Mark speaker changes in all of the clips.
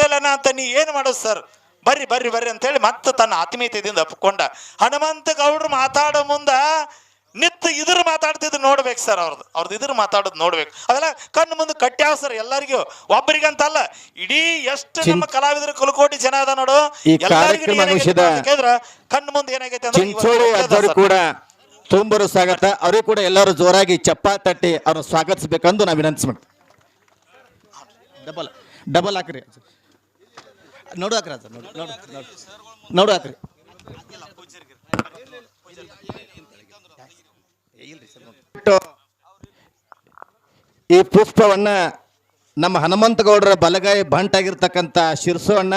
Speaker 1: ಸಿರ್ಸಲನ ಅಂತ ನೀ ಏನು ಮಾಡೋದು ಸರ್ ಬರ್ರಿ ಬರ್ರಿ ಬರ್ರಿ ಅಂತೇಳಿ ಮತ್ತೆ ತನ್ನ ಆತ್ಮೀಯತೆಯಿಂದ ಒಪ್ಕೊಂಡ ಹನುಮಂತ ಗೌಡ್ರು ಮಾತಾಡೋ ಮುಂದ ನಿತ್ಯ ಇದ್ರ ಮಾತಾಡ್ತಿದ್ದು ನೋಡ್ಬೇಕು ಸರ್ ಅವ್ರದ್ದು ಅವ್ರದ್ದು ಇದ್ರ ಮಾತಾಡೋದು ನೋಡ್ಬೇಕು. ಅದೆಲ್ಲ ಕಣ್ಣು ಮುಂದೆ ಕಟ್ಟ್ಯಾವ ಸರ್ ಎಲ್ಲರಿಗೂ. ಒಬ್ಬರಿಗಂತಲ್ಲ ಇಡೀ ಎಷ್ಟು ನಮ್ಮ ಕಲಾವಿದರು ಕುಲಕೋಟಿ ಜನ ಅದ ನೋಡು. ಎಲ್ಲರಿಗೂ ಕಣ್ಣು ಮುಂದೆ ಏನಾಗೈತೆ ಅಂದ್ರೆ.
Speaker 2: ಕೂಡ ತುಂಬರು ಸ್ವಾಗತ. ಅವ್ರಿಗೆ ಕೂಡ ಎಲ್ಲರೂ ಜೋರಾಗಿ ಚಪ್ಪಾ ತಟ್ಟಿ ಅವ್ರನ್ನ ಸ್ವಾಗತಿಸ್ಬೇಕಂದು ನಾವು ವಿನಂತಿಸ್ಬೇಕು ಮಾಡ್ತೀವಿ ಡಬಲ್ ಡಬಲ್ ಹಾಕ್ರಿ. ನೋಡು ಹಾಕ್ರಿ ಸರ್ ನೋಡು ನೋಡು ನೋಡು. ನೋಡು ಹಾಕ್ರಿ. ಈ ಪುಷ್ಪವನ್ನ ನಮ್ಮ ಹನುಮಂತ ಬಲಗೈ ಬಲಗಾಯಿ ಬಂಟಾಗಿರ್ತಕ್ಕಂಥ ಶಿರ್ಸು ಅಣ್ಣ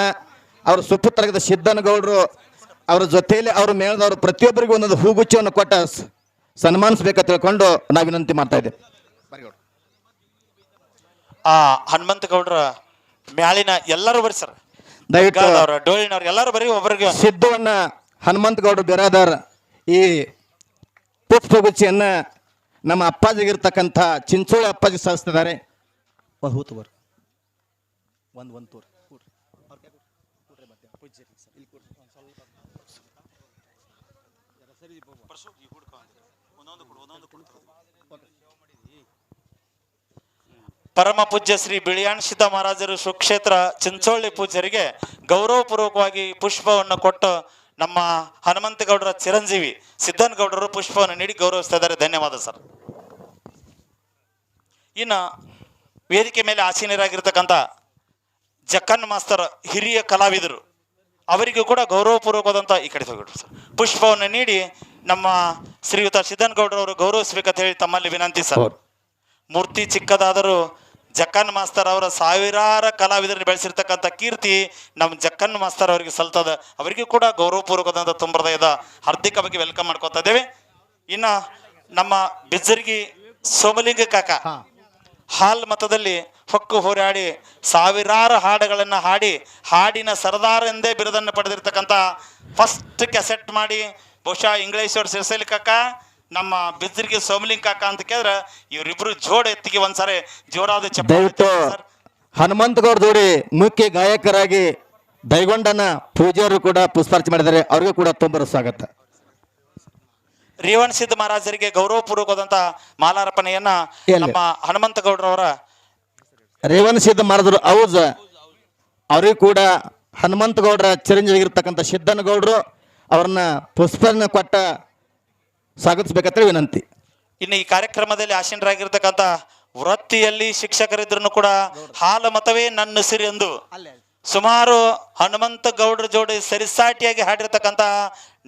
Speaker 2: ಅವ್ರ ಸುಪುತ್ರರಾದ ಸಿದ್ದನಗೌಡರು ಅವ್ರ ಜೊತೆಯಲ್ಲಿ ಅವ್ರ ಮೇಳದವರು ಪ್ರತಿಯೊಬ್ಬರಿಗೂ ಒಂದೊಂದು ಹೂಗುಚ್ಚವನ್ನು ಕೊಟ್ಟ ಸನ್ಮಾನಿಸ್ಬೇಕಂತ ತಿಳ್ಕೊಂಡು ನಾವು ವಿನಂತಿ ಮಾಡ್ತಾ ಇದ್ದೇವೆ.
Speaker 1: ಆ ಹನುಮಂತ ಗೌಡ್ರ ಮ್ಯಾಲಿನ ಎಲ್ಲರೂ ಬರ್ರಿ ಸರ್.
Speaker 2: ದಯವಿಟ್ಟು
Speaker 1: ಗಾದವ್ರ ಡೋಳಿನವ್ರು ಎಲ್ಲರೂ ಬರೀ ಒಬ್ಬರಿಗೆ
Speaker 2: ಸಿದ್ದುವನ್ನ ಹನುಮಂತ ಬಿರಾದರ್ ಬಿರಾದಾರ್ ಈ ಪುಷ್ಪಗುಚ್ಚಿಯನ್ನ ನಮ್ಮ ಅಪ್ಪಾಜಿಗಿರ್ತಕ್ಕಂಥ ಚಿಂಚೋಳಿ ಅಪ್ಪಾಜಿ ಸಲ್ಲಿಸ್ತಿದ್ದಾರೆ. ಒಂದು ಒಂದು ತೋರಿ.
Speaker 1: ಪರಮ ಪೂಜ್ಯ ಶ್ರೀ ಬಿಳಿಯಾಣ್ ಸಿದ್ಧ ಮಹಾರಾಜರು ಸುಕ್ಷೇತ್ರ ಚಿಂಚೋಳ್ಳಿ ಪೂಜ್ಯರಿಗೆ ಗೌರವಪೂರ್ವಕವಾಗಿ ಪುಷ್ಪವನ್ನು ಕೊಟ್ಟು ನಮ್ಮ ಹನುಮಂತಗೌಡರ ಚಿರಂಜೀವಿ ಸಿದ್ದನಗೌಡರು ಪುಷ್ಪವನ್ನು ನೀಡಿ ಗೌರವಿಸ್ತಾ ಇದ್ದಾರೆ ಧನ್ಯವಾದ ಸರ್. ಇನ್ನು ವೇದಿಕೆ ಮೇಲೆ ಆಸೀನರಾಗಿರ್ತಕ್ಕಂಥ ಜಕ್ಕನ್ ಮಾಸ್ತರ್ ಹಿರಿಯ ಕಲಾವಿದರು ಅವರಿಗೂ ಕೂಡ ಗೌರವಪೂರ್ವಕವಾದಂಥ ಈ ಕಡೆ ಹೋಗಿಬಿಟ್ರು ಸರ್. ಪುಷ್ಪವನ್ನು ನೀಡಿ ನಮ್ಮ ಶ್ರೀಯುತ ಸಿದ್ದನಗೌಡರವರು ಗೌರವಿಸ್ಬೇಕಂತ ಹೇಳಿ ತಮ್ಮಲ್ಲಿ ವಿನಂತಿ ಸರ್. ಮೂರ್ತಿ ಚಿಕ್ಕದಾದರೂ ಜಕ್ಕನ್ ಮಾಸ್ತರ್ ಅವರ ಸಾವಿರಾರು ಕಲಾವಿದರನ್ನು ಬೆಳೆಸಿರ್ತಕ್ಕಂಥ ಕೀರ್ತಿ ನಮ್ಮ ಜಕ್ಕನ್ ಮಾಸ್ತರ್ ಅವರಿಗೆ ಸಲ್ತದ. ಅವರಿಗೂ ಕೂಡ ಗೌರವಪೂರ್ವಕದಂತ ತುಂಬೃದಯದ ಹಾರ್ದಿಕವಾಗಿ ವೆಲ್ಕಮ್ ಮಾಡ್ಕೊತಾ ಇದ್ದೇವೆ. ಇನ್ನು ನಮ್ಮ ಬಿಜ್ಜರ್ಗಿ ಸೋಮಲಿಂಗ ಕಾಕ ಹಾಲ್ ಮತದಲ್ಲಿ ಹೊಕ್ಕು ಹೋರಾಡಿ ಸಾವಿರಾರು ಹಾಡುಗಳನ್ನು ಹಾಡಿ ಹಾಡಿನ ಸರದಾರ ಎಂದೇ ಬಿರುದನ್ನು ಪಡೆದಿರ್ತಕ್ಕಂಥ ಫಸ್ಟ್ ಕೆಸೆಟ್ ಮಾಡಿ ಬಹುಶಃ ಇಂಗ್ಲೇಶ್ವರ್ ಅವ್ರ ಸಿರ್ಸಲಿ ಕಾಕ. ನಮ್ಮ ಬಿದ್ರಿಗೆ ಸೋಮಲಿಂಗ ಕಾಕ ಅಂತ ಕೇಳಿದ್ರೆ ಇವರಿಬ್ರು ಜೋಡ್ ಎತ್ತಿಗೆ ಒಂದ್ಸರಿ ಜೋರಾದ
Speaker 2: ದಯವಿಟ್ಟು
Speaker 1: ಸರ್.
Speaker 2: ಹನುಮಂತಗೌಡ ಜೋಡಿ ಮುಖ್ಯ ಗಾಯಕರಾಗಿ ದೈಗೊಂಡನ ಪೂಜಾರು ಕೂಡ ಪುಷ್ಪಾರ್ಚನೆ ಮಾಡಿದ್ದಾರೆ ಅವ್ರಿಗೂ ಕೂಡ ತುಂಬರ ಸ್ವಾಗತ
Speaker 1: ರೇವಣ್ ಸಿದ್ಧ ಮಹಾರಾಜರಿಗೆ ಗೌರವಪೂರ್ವಕವಾದಂಥ ಮಾಲಾರ್ಪಣೆಯನ್ನ? ನಮ್ಮ ಹನುಮಂತಗೌಡರವರ
Speaker 2: ರೇವಣ ಸಿದ್ಧ ಮಹಾರಾಜರು ಔಜ ಅವ್ರಿಗೂ ಕೂಡ ಹನುಮಂತಗೌಡರ ಚಿರಂಜೀವಿಗಿರ್ತಕ್ಕಂಥ ಸಿದ್ದನಗೌಡರು ಅವ್ರನ್ನ ಪುಷ್ಪನ ಕೊಟ್ಟ ಸ್ವಾಗತಿಸ್ಬೇಕಂತ ವಿನಂತಿ.
Speaker 1: ಇನ್ನು ಈ ಕಾರ್ಯಕ್ರಮದಲ್ಲಿ ಆಸೀನರಾಗಿರ್ತಕ್ಕಂಥ ವೃತ್ತಿಯಲ್ಲಿ ಶಿಕ್ಷಕರಿದ್ರು ಕೂಡ ಹಾಲ ಮತವೇ ನನ್ನ ಸಿರಿ ಎಂದು ಸುಮಾರು ಹನುಮಂತ ಗೌಡ್ರ ಜೋಡಿ ಸರಿಸಾಟಿಯಾಗಿ ಹಾಡಿರ್ತಕ್ಕಂಥ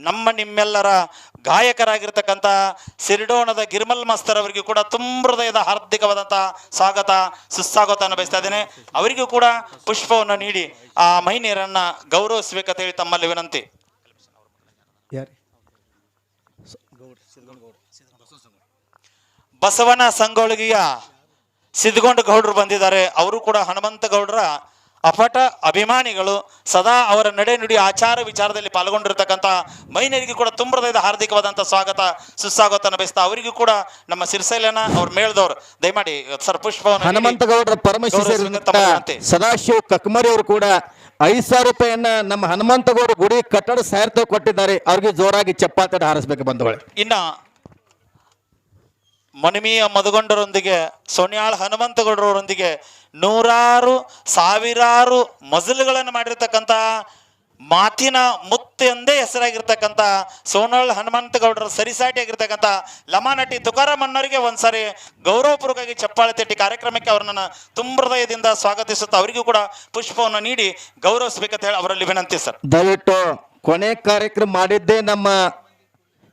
Speaker 1: ನಮ್ಮ ನಿಮ್ಮೆಲ್ಲರ ಗಾಯಕರಾಗಿರ್ತಕ್ಕಂಥ ಸಿರಿಡೋಣದ ಗಿರ್ಮಲ್ ಮಾಸ್ತರ್ ಅವರಿಗೆ ಕೂಡ ತುಂಬ ಹೃದಯದ ಹಾರ್ದಿಕವಾದಂಥ ಸ್ವಾಗತ ಸುಸ್ವಾಗತವನ್ನು ಬಯಸ್ತಾ ಇದ್ದೇನೆ. ಅವರಿಗೂ ಕೂಡ ಪುಷ್ಪವನ್ನು ನೀಡಿ ಆ ಮಹಿನಿಯರನ್ನ ಗೌರವಿಸಬೇಕಂತ ಹೇಳಿ ತಮ್ಮಲ್ಲಿ ವಿನಂತಿ. ಬಸವನ ಸಂಗೊಳಗಿಯ ಸಿದ್ಧಗೊಂಡ ಗೌಡರು ಬಂದಿದ್ದಾರೆ. ಅವರು ಕೂಡ ಹನುಮಂತ ಗೌಡರ ಅಪಟ ಅಭಿಮಾನಿಗಳು. ಸದಾ ಅವರ ನಡೆ ನುಡಿ ಆಚಾರ ವಿಚಾರದಲ್ಲಿ ಪಾಲ್ಗೊಂಡಿರ್ತಕ್ಕಂಥ ಮೈನರಿಗೆ ಕೂಡ ತುಂಬದ ಹಾರ್ದಿಕವಾದಂಥ ಸ್ವಾಗತ ಸುಸ್ವಾಗತನ ಬಯಸ್ತಾ ಅವರಿಗೂ ಕೂಡ ನಮ್ಮ ಸಿರ್ಸೈಲನ ಅವ್ರ ಮೇಳ್ದವ್ರು. ದಯಮಾಡಿ ಸರ್ ಪುಷ್ಪ
Speaker 2: ಹನುಮಂತ
Speaker 1: ಗೌಡರ ಪರಮೇಶ್ವರ
Speaker 2: ಸದಾಶಿವ ಕಕ್ಮರಿ ಅವರು ಕೂಡ ಐದು ಸಾವಿರ ರೂಪಾಯಿಯನ್ನ ನಮ್ಮ ಹನುಮಂತಗೌಡ ಗುಡಿ ಕಟ್ಟಡ ಸಾಹಿತ್ಯ ಕೊಟ್ಟಿದ್ದಾರೆ. ಅವ್ರಿಗೆ ಜೋರಾಗಿ ಚಪ್ಪಾತಡ ಹಾರಿಸ್ಬೇಕು ಬಂಧುಗಳೇ.
Speaker 1: ಇನ್ನ ಮಣಿಮಿಯ ಮದಗೊಂಡರೊಂದಿಗೆ ಸೋನಿಯಾಳ್ ಹನುಮಂತಗೌಡರವರೊಂದಿಗೆ ನೂರಾರು, ಸಾವಿರಾರು ಮಜಲುಗಳನ್ನು ಮಾಡಿರ್ತಕ್ಕಂಥ ಮಾತಿನ ಮುತ್ತು ಎಂದೇ ಹೆಸರಾಗಿರ್ತಕ್ಕಂಥ ಸೋನಾಳ್ ಹನುಮಂತಗೌಡರ ಸರಿಸಾಟಿಯಾಗಿರ್ತಕ್ಕಂಥ ಲಮಾನಟಿ ತುಕಾರಾಮ್ ಅನ್ನೋರಿಗೆ ಒಂದ್ಸಾರಿ ಗೌರವಪೂರ್ವಕವಾಗಿ ಚಪ್ಪಾಳೆ ತಟ್ಟಿ ಕಾರ್ಯಕ್ರಮಕ್ಕೆ ಅವರನ್ನು ತುಂಬ ಹೃದಯದಿಂದ ಸ್ವಾಗತಿಸುತ್ತಾ ಅವರಿಗೂ ಕೂಡ ಪುಷ್ಪವನ್ನು ನೀಡಿ ಗೌರವಿಸಬೇಕಂತ ಹೇಳಿ ಅವರಲ್ಲಿ ವಿನಂತಿ ಸರ್.
Speaker 2: ದಯವಿಟ್ಟು ಕೊನೆ ಕಾರ್ಯಕ್ರಮ ಮಾಡಿದ್ದೇ ನಮ್ಮ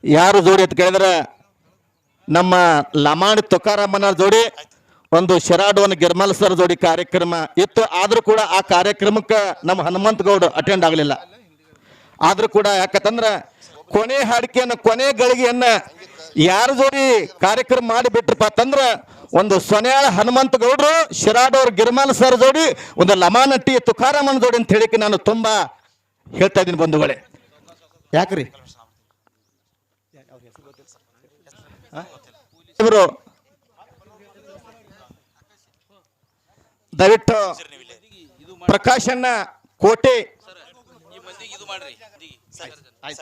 Speaker 2: ಯಾರು ಜೋಡಿ ಅಂತ ಕೇಳಿದ್ರೆ ನಮ್ಮ ಲಮಾಣಿ ತುಕಾರಾಮನ ಜೋಡಿ ಒಂದು ಶರಾಡವನ್ ಗಿರ್ಮಲ್ ಸರ್ ಜೋಡಿ ಕಾರ್ಯಕ್ರಮ ಇತ್ತು. ಆದ್ರೂ ಕೂಡ ಆ ಕಾರ್ಯಕ್ರಮಕ್ಕೆ ನಮ್ಮ ಹನುಮಂತ ಗೌಡ ಅಟೆಂಡ್ ಆಗಲಿಲ್ಲ. ಆದ್ರೂ ಕೂಡ ಯಾಕಂತಂದ್ರೆ ಕೊನೆ ಹಾಡಿಕೆಯನ್ನು ಕೊನೆ ಗಳಿಗೆಯನ್ನ ಯಾರ ಜೋಡಿ ಕಾರ್ಯಕ್ರಮ ಮಾಡಿಬಿಟ್ರಪ್ಪ ಅಂತಂದ್ರ ಒಂದು ಸೊನ್ಯಾಳ ಹನುಮಂತ ಗೌಡ್ರು ಶಿರಾಡ್ ಅವ್ರ ಗಿರ್ಮಾಲ್ ಸರ್ ಜೋಡಿ ಒಂದು ಲಮಾನಟ್ಟಿ ತುಕಾರಾಮನ್ ಜೋಡಿ ಅಂತ ಹೇಳಿಕೆ ನಾನು ತುಂಬಾ ಹೇಳ್ತಾ ಇದ್ದೀನಿ ಬಂಧುಗಳೇ. ಯಾಕ್ರಿ? ಇವರು ದಯವಿಟ್ಟು ಪ್ರಕಾಶಣ್ಣ ಕೋಟೆ.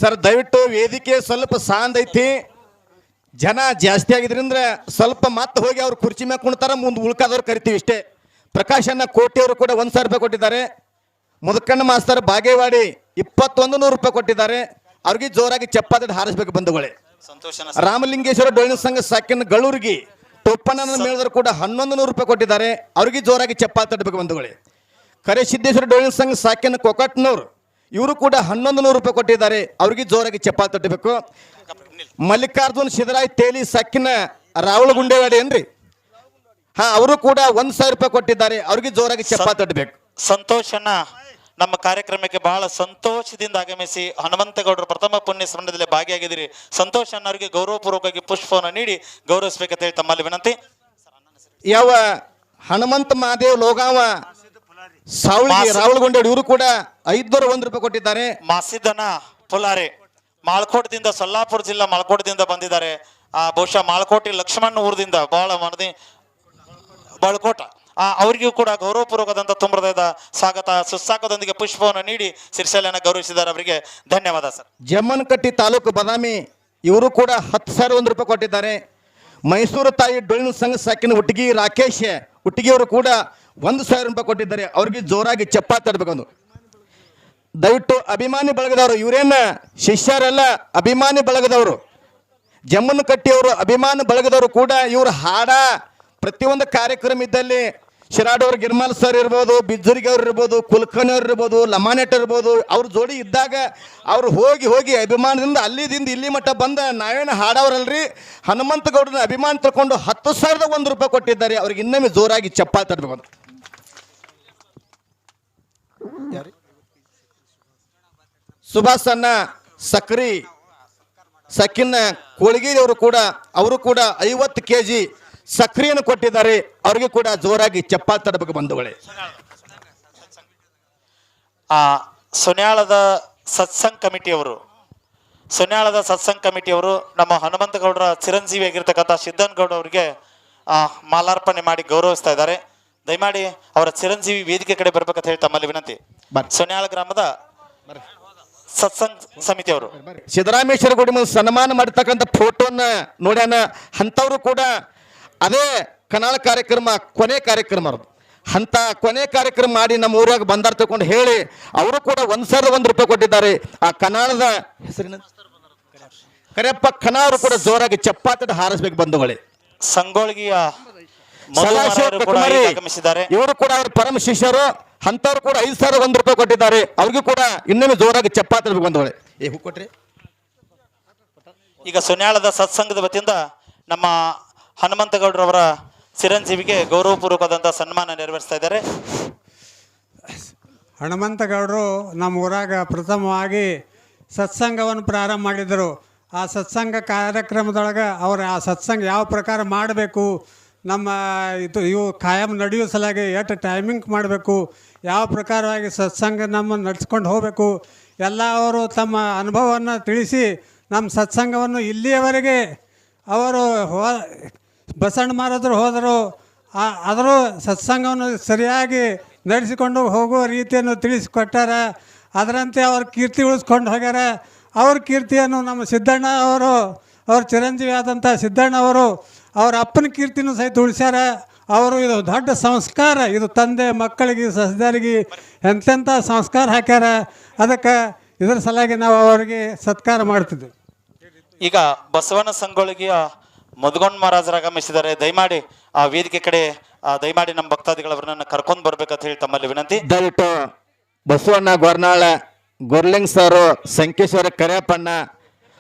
Speaker 2: ಸರ್ ದಯವಿಟ್ಟು ವೇದಿಕೆ ಸ್ವಲ್ಪ ಸಾಂದ್ ಐತಿ ಜನ ಜಾಸ್ತಿ ಆಗಿದ್ರಿಂದ ಸ್ವಲ್ಪ ಮತ್ತೆ ಹೋಗಿ ಅವ್ರು ಕುರ್ಚಿ ಮ್ಯಾಗ ಕುಣ್ತಾರ ಮುಂದೆ ಉಳ್ಕಾದವ್ರು ಕರಿತೀವಿ ಇಷ್ಟೇ. ಪ್ರಕಾಶಣ್ಣ ಕೋಟೆಯವರು ಕೂಡ ಒಂದು ಸಾವಿರ ರೂಪಾಯಿ ಕೊಟ್ಟಿದ್ದಾರೆ. ಮುದಕಣ್ಣ ಮಾಸ್ತರ್ ಬಾಗೇವಾಡಿ ಇಪ್ಪತ್ತೊಂದು ನೂರು ರೂಪಾಯಿ ಕೊಟ್ಟಿದ್ದಾರೆ. ಅವ್ರಿಗೆ ಜೋರಾಗಿ ಚಪ್ಪಾದ ಹಾರಿಸ್ಬೇಕು ಬಂಧುಗಳೇ.
Speaker 1: ಸಂತೋಷ
Speaker 2: ರಾಮಲಿಂಗೇಶ್ವರ ಡೊಳ್ಳಿನ ಸಂಘ ಸಾಕಿನ ಗಳೂರಿಗೆ ಟೊಪ್ಪಣ್ಣನ ಮೇಳದರು ಕೂಡ ಹನ್ನೊಂದು ನೂರು ರೂಪಾಯಿ ಕೊಟ್ಟಿದ್ದಾರೆ. ಅವ್ರಿಗೆ ಜೋರಾಗಿ ಚಪ್ಪಾಳೆ ತಟ್ಟಬೇಕು ಬಂಧುಗಳೇ. ಕರೆ ಸಿದ್ದೇಶ್ವರ ಡೋಳಿ ಸಂಘ ಸಾಕಿನ ಕೊಕಟ್ನವ್ರು ಇವರು ಕೂಡ ಹನ್ನೊಂದು ನೂರು ರೂಪಾಯಿ ಕೊಟ್ಟಿದ್ದಾರೆ. ಅವ್ರಿಗೆ ಜೋರಾಗಿ ಚಪ್ಪಾಳೆ ತಟ್ಟಬೇಕು. ಮಲ್ಲಿಕಾರ್ಜುನ್ ಸಿದ್ದರಾಯ್ ತೇಲಿ ಸಾಕಿನ ರಾಹುಲ್ ಗುಂಡೇವಾಡಿ ಏನ್ರಿ? ಹಾ ಅವರು ಕೂಡ ಒಂದ್ ಸಾವಿರ ರೂಪಾಯಿ ಕೊಟ್ಟಿದ್ದಾರೆ. ಅವ್ರಿಗೆ ಜೋರಾಗಿ ಚಪ್ಪಾಳೆ ತಟ್ಟಬೇಕು.
Speaker 1: ಸಂತೋಷನ ನಮ್ಮ ಕಾರ್ಯಕ್ರಮಕ್ಕೆ ಬಹಳ ಸಂತೋಷದಿಂದ ಆಗಮಿಸಿ ಹನುಮಂತಗೌಡರು ಪ್ರಥಮ ಪುಣ್ಯ ಸ್ಮರಣದಲ್ಲಿ ಭಾಗಿಯಾಗಿದ್ದೀರಿ. ಸಂತೋಷ ಅನ್ನೋರಿಗೆ ಗೌರವಪೂರ್ವಕವಾಗಿ ಪುಷ್ಪವನ್ನು ನೀಡಿ ಗೌರವಿಸಬೇಕಂತ ಹೇಳಿ ತಮ್ಮಲ್ಲಿ ವಿನಂತಿ.
Speaker 2: ಯಾವ ಹನುಮಂತ ಮಹಾದೇವ್ ಲೋಗಾವ ಸಾವಳಿ ರಾಹುಲ್ ಗುಂಡೇವಾಡಿ ಇವರು ಕೂಡ ಐದ್ನೂರ ಒಂದು ರೂಪಾಯಿ ಕೊಟ್ಟಿದ್ದಾರೆ.
Speaker 1: ಮಾಸಿದನ ಪುಲಾರೆ ಮಾಳ್ಕೋಟದಿಂದ ಸೊಲ್ಲಾಪುರ ಜಿಲ್ಲಾ ಮಾಳ್ಕೋಟದಿಂದ ಬಂದಿದ್ದಾರೆ. ಆ ಬಹುಶಃ ಮಾಳ್ಕೋಟೆ ಲಕ್ಷ್ಮಣ ಊರದಿಂದ ಬಹಳ ಮನದಿ ಬಾಳ್ಕೋಟ ಆ, ಅವರಿಗೂ ಕೂಡ ಗೌರವಪೂರ್ವಕದಂತ ತುಂಬ್ರದದ ಸ್ವಾಗತ ಸುಸ್ಸಾಗದೊಂದಿಗೆ ಪುಷ್ಪವನ್ನು ನೀಡಿ ಸಿರಿಶೈಲನ ಗೌರವಿಸಿದ್ದಾರೆ ಅವರಿಗೆ. ಧನ್ಯವಾದ ಸರ್.
Speaker 2: ಜಮ್ಮನಕಟ್ಟಿ ತಾಲೂಕು ಬದಾಮಿ, ಇವರು ಕೂಡ ಹತ್ತು ಸಾವಿರ ಒಂದು ರೂಪಾಯಿ ಕೊಟ್ಟಿದ್ದಾರೆ. ಮೈಸೂರು ತಾಯಿ ಡೊಳ್ಳಿನ ಸಂಘ ಸಾಕಿನ ಹುಟ್ಟಿಗಿ ರಾಕೇಶ್ ಹುಟ್ಟಿಗಿಯವರು ಕೂಡ ಒಂದು ಸಾವಿರ ರೂಪಾಯಿ ಕೊಟ್ಟಿದ್ದಾರೆ. ಅವ್ರಿಗೆ ಜೋರಾಗಿ ಚಪ್ಪಾ ತಡಬೇಕಂದು ದಯವಿಟ್ಟು ಅಭಿಮಾನಿ ಬಳಗದವರು, ಇವರೇನ ಶಿಷ್ಯರೆಲ್ಲ, ಅಭಿಮಾನಿ ಬಳಗದವರು. ಜಮ್ಮನ ಕಟ್ಟಿಯವರು ಅಭಿಮಾನ ಬಳಗದವರು ಕೂಡ ಇವರು ಹಾಡ ಪ್ರತಿಯೊಂದು ಕಾರ್ಯಕ್ರಮ ಇದ್ದಲ್ಲಿ ಶಿರಾಡೋರ್ ಗಿರ್ಮಲ್ ಸರ್ ಇರ್ಬೋದು, ಬಿಜ್ಜುರಿಗೆ ಅವ್ರು ಇರ್ಬೋದು, ಕುಲಕರ್ಣಿ ಅವ್ರು ಇರ್ಬೋದು, ಲಮಾನೆಟ್ ಇರ್ಬೋದು, ಅವ್ರ ಜೋಡಿ ಇದ್ದಾಗ ಅವ್ರು ಹೋಗಿ ಹೋಗಿ ಅಭಿಮಾನದಿಂದ ಅಲ್ಲಿದಿಂದ ಇಲ್ಲಿ ಮಟ್ಟ ಬಂದ ನಾವೇನು ಹಾಡೋರಲ್ರಿ ಹನುಮಂತ ಗೌಡನ ಅಭಿಮಾನ ತಗೊಂಡು ಹತ್ತು ಸಾವಿರದ ಒಂದು ರೂಪಾಯಿ ಕೊಟ್ಟಿದ್ದಾರೆ. ಅವ್ರಿಗೆ ಇನ್ನೊಮ್ಮೆ ಜೋರಾಗಿ ಚಪ್ಪಾಳೆ ತಟ್ಟಬೇಕು ಅಂತ ಸುಭಾಷ್ ಅನ್ನ ಸಕ್ರಿ ಸಕ್ಕಿನ ಕೋಳಿಗೇರಿಯವರು ಕೂಡ, ಅವರು ಕೂಡ ಐವತ್ತು ಕೆ ಜಿ ಸಕ್ರಿಯನ್ನು ಕೊಟ್ಟಿದ್ದಾರೆ ಅವರಿಗೆ ಕೂಡ ಜೋರಾಗಿ ಚಪ್ಪಾಳೆ ತಡಬೇಕು ಬಂಧುಗಳೇ.
Speaker 1: ಆ ಸೊನ್ಯಾಳದ ಸತ್ಸಂಗ್ ಕಮಿಟಿಯವರು ಸೊನ್ಯಾಳದ ಸತ್ಸಂಗ್ ಕಮಿಟಿಯವರು ನಮ್ಮ ಹನುಮಂತಗೌಡರ ಚಿರಂಜೀವಿ ಆಗಿರ್ತಕ್ಕಂಥ ಸಿದ್ದನಗೌಡ ಅವರಿಗೆ ಆ, ಮಾಲಾರ್ಪಣೆ ಮಾಡಿ ಗೌರವಿಸ್ತಾ ಇದ್ದಾರೆ. ದಯಮಾಡಿ ಅವರ ಚಿರಂಜೀವಿ ವೇದಿಕೆ ಕಡೆ ಬರ್ಬೇಕಂತ ಹೇಳಿ ತಮ್ಮಲ್ಲಿ ವಿನಂತಿ. ಸೊನ್ಯಾಳ ಗ್ರಾಮದ ಸತ್ಸಂಗ್ ಸಮಿತಿಯವರು.
Speaker 2: ಸಿದ್ದರಾಮೇಶ್ವರ ಗುಡಿ ಸನ್ಮಾನ ಮಾಡಿರ್ತಕ್ಕಂಥ ಫೋಟೋನ ನೋಡ್ಯಾನ ಅಂಥವ್ರು ಕೂಡ ಅದೇ ಕನಾಳ ಕಾರ್ಯಕ್ರಮ ಕೊನೆ ಕಾರ್ಯಕ್ರಮ ಅದು. ಅಂತ ಕೊನೆ ಕಾರ್ಯಕ್ರಮ ಮಾಡಿ ನಮ್ಮ ಊರಾಗ ಬಂದಾರ್ ತಗೊಂಡು ಹೇಳಿ ಅವರು ಕೂಡ ಒಂದು ಸಾವಿರದ ಒಂದು ರೂಪಾಯಿ ಕೊಟ್ಟಿದ್ದಾರೆ. ಆ ಕನಾಳದ ಹೆಸರಿನ ಕರೆಯಪ್ಪ ಕನಾರು ಕೂಡ ಜೋರಾಗಿ ಚಪ್ಪಾತದ ಹಾರಿಸ್ಬೇಕು ಬಂಧುಗಳೇ.
Speaker 1: ಸಂಗೋಳ್ಗಿಯ
Speaker 2: ಇವರು ಕೂಡ ಅವ್ರ ಪರಮ ಶಿಷ್ಯರು ಅಂತವ್ರು ಕೂಡ ಐದು ಸಾವಿರ ಒಂದು ರೂಪಾಯಿ ಕೊಟ್ಟಿದ್ದಾರೆ. ಅವ್ರಿಗೂ ಕೂಡ ಇನ್ನೊಮ್ಮೆ ಜೋರಾಗಿ ಚಪ್ಪಾತ ಬಂದವಳೆ ಏ ಹೂ ಕೊಟ್ರಿ.
Speaker 1: ಈಗ ಸುನ್ಯಾಳದ ಸತ್ಸಂಗದ ವತಿಯಿಂದ ನಮ್ಮ ಹನುಮಂತಗೌಡರವರ ಚಿರಂಜೀವಿಗೆ ಗೌರವಪೂರ್ವಕವಾದಂಥ ಸನ್ಮಾನ ನೆರವೇರಿಸ್ತಾ ಇದ್ದಾರೆ.
Speaker 3: ಹನುಮಂತಗೌಡರು ನಮ್ಮ ಊರಾಗ ಪ್ರಥಮವಾಗಿ ಸತ್ಸಂಗವನ್ನು ಪ್ರಾರಂಭ ಮಾಡಿದರು. ಆ ಸತ್ಸಂಗ ಕಾರ್ಯಕ್ರಮದೊಳಗೆ ಅವರು ಆ ಸತ್ಸಂಗ ಯಾವ ಪ್ರಕಾರ ಮಾಡಬೇಕು, ನಮ್ಮ ಇದು ಇವು ಕಾಯಂ ನಡೆಯೋ ಸಲಾಗಿ ಎಷ್ಟು ಟೈಮಿಂಗ್ ಮಾಡಬೇಕು, ಯಾವ ಪ್ರಕಾರವಾಗಿ ಸತ್ಸಂಗ ನಮ್ಮ ನಡೆಸ್ಕೊಂಡು ಹೋಗಬೇಕು, ಎಲ್ಲ ಅವರು ತಮ್ಮ ಅನುಭವವನ್ನು ತಿಳಿಸಿ ನಮ್ಮ ಸತ್ಸಂಗವನ್ನು ಇಲ್ಲಿಯವರೆಗೆ ಅವರು ಬಸಣ್ಣ ಮಾರಾದ್ರು ಹೋದರು. ಆದರೂ ಸತ್ಸಂಗವನ್ನು ಸರಿಯಾಗಿ ನಡೆಸಿಕೊಂಡು ಹೋಗುವ ರೀತಿಯನ್ನು ತಿಳಿಸಿಕೊಟ್ಟಾರ. ಅದರಂತೆ ಅವ್ರ ಕೀರ್ತಿ ಉಳಿಸ್ಕೊಂಡು ಹೋಗ್ಯಾರ. ಅವ್ರ ಕೀರ್ತಿಯನ್ನು ನಮ್ಮ ಸಿದ್ದಣ್ಣ ಅವರು, ಅವ್ರ ಚಿರಂಜೀವಿ ಆದಂಥ ಸಿದ್ದಣ್ಣ ಅವರು, ಅವ್ರ ಅಪ್ಪನ ಕೀರ್ತಿನೂ ಸಹಿತ ಉಳಿಸ್ಯಾರ. ಅವರು ಇದು ದೊಡ್ಡ ಸಂಸ್ಕಾರ. ಇದು ತಂದೆ ಮಕ್ಕಳಿಗೆ ಸಸ್ಯರಿಗೆ ಎಂತೆಂಥ ಸಂಸ್ಕಾರ ಹಾಕ್ಯಾರ. ಅದಕ್ಕೆ ಇದರ ಸಲುವಾಗಿ ನಾವು ಅವರಿಗೆ ಸತ್ಕಾರ ಮಾಡ್ತಿದ್ವಿ.
Speaker 1: ಈಗ ಬಸವನ ಸಂಗೊಳ್ಳಿಗೆಯ ಮಧುಗೊಂಡ್ ಮಹಾರಾಜರು ಆಗಮಿಸಿದ್ದಾರೆ ದಯಮಾಡಿ ಆ ವೇದಿಕೆ ಕಡೆ ದಯಮಾಡಿ ನಮ್ಮ ಭಕ್ತಾದಿಗಳವರನ್ನ ಕರ್ಕೊಂಡ್ ಬರ್ಬೇಕಂತ ಹೇಳಿ ತಮ್ಮಲ್ಲಿ ವಿನಂತಿ.
Speaker 2: ದಯವಿಟ್ಟು ಬಸವಣ್ಣ ಗೊರ್ನಾಳ, ಗೊರ್ಲಿಂಗ್ ಸರ್, ಸಂಕೇಶ್ವರ ಕರಿಯಪ್ಪಣ್ಣ,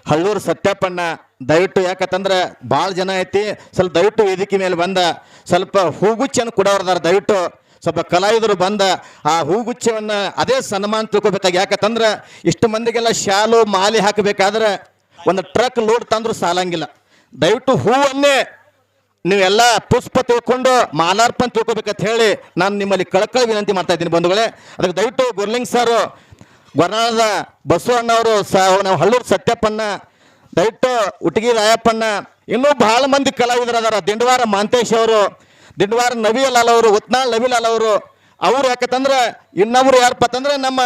Speaker 2: ಹಳ್ಳೂರು ಸತ್ಯಪ್ಪಣ್ಣ, ದಯವಿಟ್ಟು ಯಾಕಂತಂದ್ರೆ ಭಾಳ ಜನ ಐತಿ. ಸ್ವಲ್ಪ ದಯವಿಟ್ಟು ವೇದಿಕೆ ಮೇಲೆ ಬಂದ, ಸ್ವಲ್ಪ ಹೂಗುಚ್ಚನ್ನು ಕೊಡೋರ್ದಾರ ದಯವಿಟ್ಟು ಸ್ವಲ್ಪ ಕಲಾವಿದರು ಬಂದ, ಆ ಹೂಗುಚ್ಛವನ್ನು ಅದೇ ಸನ್ಮಾನ ತಿಳ್ಕೊಬೇಕಾಗಿ ಯಾಕಂತಂದ್ರೆ ಇಷ್ಟು ಮಂದಿಗೆಲ್ಲ ಶಾಲು, ಮಾಲೆ ಹಾಕಬೇಕಾದ್ರೆ ಒಂದು ಟ್ರಕ್ ಲೋಡ್ ತಂದ್ರು ಸಾಲಂಗಿಲ್ಲ. ದಯವಿಟ್ಟು ಹೂವನ್ನೇ ನೀವೆಲ್ಲ ಪುಷ್ಪ ತಿಳ್ಕೊಂಡು ಮಾಲಾರ್ಪಣ ತಿಳ್ಕೊಬೇಕಂತ ಹೇಳಿ ನಾನು ನಿಮ್ಮಲ್ಲಿ ಕಳಕಳ ವಿನಂತಿ ಮಾಡ್ತಾ ಇದ್ದೀನಿ ಬಂಧುಗಳೇ. ಅದಕ್ಕೆ ದಯವಿಟ್ಟು ಗುರ್ಲಿಂಗ್ ಸರ್, ಗೊರ್ನಾಳದ ಬಸವಣ್ಣವರು ಸ, ನಾವು ಹಳ್ಳೂರು ಸತ್ಯಪ್ಪಣ್ಣ ದಯವಿಟ್ಟು ಉಟಗಿ ರಾಯಪ್ಪಣ್ಣ ಇನ್ನೂ ಬಹಳ ಮಂದಿ ಕಲಾವಿದರು ಅದಾರ ದಿಂಡವಾರ ಮಾಂತೇಶ್ ಅವರು, ದಿಂಡವಾರ ನವಿಲಾಲ್ ಅವರು, ಉತ್ನಾಳ್ ನವಿಲಾಲ್ ಅವರು ಅವರು ಯಾಕಂತಂದ್ರೆ ಇನ್ನೊಬ್ರು ಯಾರಪ್ಪ ಅಂತಂದ್ರೆ ನಮ್ಮ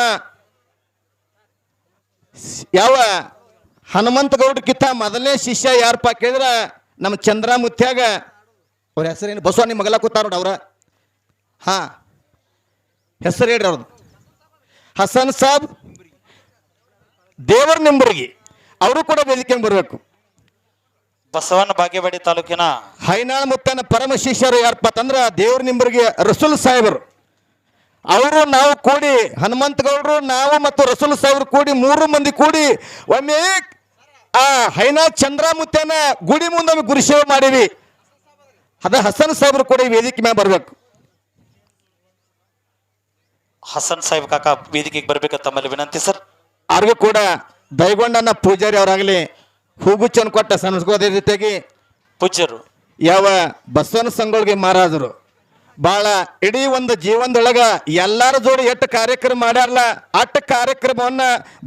Speaker 2: ಯಾವ ಹನುಮಂತ ಗೌಡ್ರಕ್ಕಿಂತ ಮೊದಲನೇ ಶಿಷ್ಯ ಯಾರಪ್ಪ ಕೇಳಿದ್ರೆ ನಮ್ಮ ಚಂದ್ರಮುತ್ಯಾಗ ಅವ್ರ ಹೆಸರೇನು ಬಸವ ನಿಮ್ಮ ಮಗಲ ಕೂತಾರ ನೋಡ ಅವ್ರ. ಹಾ ಹೆಸರು ಹೇಳ್ರಿ ಅವ್ರದ್ದು. ಹಸನ್ ಸಾಬ್ ದೇವರ ನಿಂಬರ್ಗಿ. ಅವರು ಕೂಡ ವೇದಿಕೆ ಬರಬೇಕು.
Speaker 1: ಬಸವನ ಬಾಗೇವಾಡಿ ತಾಲೂಕಿನ
Speaker 2: ಹೈನಾಳ ಮುತ್ತನ ಪರಮ ಶಿಷ್ಯರು ಯಾರಪ್ಪ ಅಂತಂದ್ರೆ ದೇವ್ರ ನಿಂಬರಿಗೆ ರಸೂಲ್ ಸಾಹೇಬರು. ಅವರು ನಾವು ಕೂಡಿ ಹನುಮಂತ ಗೌಡರು ನಾವು ಮತ್ತು ರಸೂಲ್ ಸಾಹೇಬರು ಕೂಡಿ ಮೂರು ಮಂದಿ ಕೂಡಿ ಒಮ್ಮೆ ಆ ಹೈನಾ ಚಂದ್ರಮುತ್ತನ ಗುಡಿ ಮುಂದೆ ಒಮ್ಮೆ ಗುರುಸೇವೆ ಮಾಡೀವಿ. ಅದ ಹಸನ್ ಸಾಹೇಬ್ರು ಕೂಡ ಈ ವೇದಿಕೆ ಮೇಲೆ ಬರ್ಬೇಕು.
Speaker 1: ಹಸನ್ ಸಾಹೇಬ್ ಕಾಕ ವೇದಿಕೆಗೆ ಬರ್ಬೇಕು ತಮ್ಮಲ್ಲಿ ವಿನಂತಿ ಸರ್?
Speaker 2: ಅವ್ರಿಗೂ ಕೂಡ ದೈಗೊಂಡನ ಪೂಜಾರಿ ಅವರಾಗಲಿ ಹೂಗುಚ್ಚನ್ನು ಕೊಟ್ಟ ಸಂಸ್ಕೃತಿ ರೀತಿಯಾಗಿ
Speaker 1: ಪೂಜ್ಯರು.
Speaker 2: ಯಾವ ಬಸವನ ಸಂಗೊಳ್ಗೆ ಮಹಾರಾಜರು. ಭಾಳ ಇಡೀ ಒಂದು ಜೀವನದೊಳಗ ಎಲ್ಲರ ಜೋಡಿ ಎಷ್ಟು ಕಾರ್ಯಕ್ರಮ ಮಾಡ್ಯಾರಲ್ಲ ಅಟ್ಟ ಕಾರ್ಯಕ್ರಮವನ್ನ